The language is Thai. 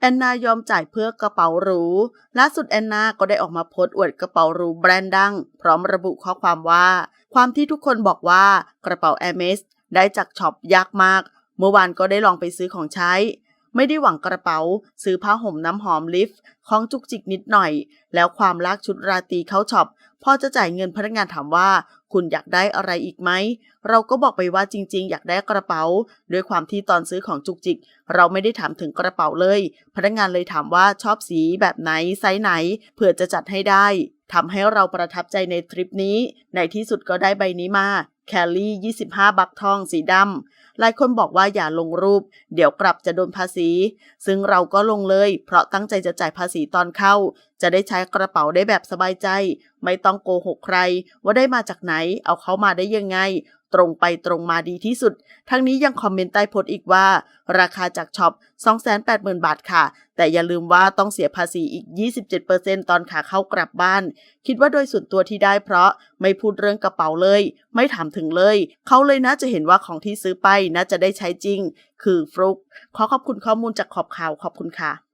แอนนายอมจ่ายเพื่อกระเป๋าหรูล่าสุดแอนนาก็ได้ออกมาโพสต์อวดกระเป๋าหรูแบรนด์ดัง พร้อมระบุข้อความว่า ความที่ทุกคนบอกว่ากระเป๋าแอร์เมสได้จากช็อปยากมาก เมื่อวานก็ได้ลองไปซื้อของใช้ ไม่ได้หวังกระเป๋า ซื้อผ้าห่มน้ำหอมลิฟต์ของจุกจิกนิดหน่อย แล้วความลากชุดราตรีเข้าช็อปพอจะจ่ายเงินพนักงานถามว่า คุณอยากได้อะไรอีกไหม เราก็บอกไปว่าจริง ๆ อยากได้กระเป๋า ด้วยความที่ตอนซื้อของจุกจิก เราไม่ได้ถามถึงกระเป๋าเลย พนักงานเลยถามว่าชอบสีแบบไหนไซส์ไหน เผื่อจะจัดให้ได้ทำให้เราประทับใจในทริปนี้ ในที่สุดก็ได้ใบนี้มา แคลรี่ 25 บักทองสีดำ หลายคนบอกว่าอย่าลงรูป เดี๋ยวกลับจะโดนภาษี ซึ่งเราก็ลงเลย เพราะตั้งใจจะจ่ายภาษีตอนเข้าจะได้ใช้กระเป๋าได้แบบสบายใจ ไม่ต้องโกหกใคร ว่าได้มาจากไหน เอาเขามาได้ยังไง ตรงไปตรงมาดีที่สุด ทั้งนี้ยังคอมเมนต์ใต้โพสต์อีกว่า ราคาจากช็อป 280,000 บาทค่ะ แต่อย่าลืมว่าต้องเสียภาษีอีก 27%ตอนขาเข้ากลับบ้าน คิดว่าโดยส่วนตัวที่ได้เพราะไม่พูดเรื่องกระเป๋าเลย ไม่ถามถึงเลย เขาเลยน่าจะเห็นว่าของที่ซื้อไปน่าจะได้ใช้จริง คือฟลุกขอขอบคุณข้อมูลจากขอบข่าวขอบคุณค่ะ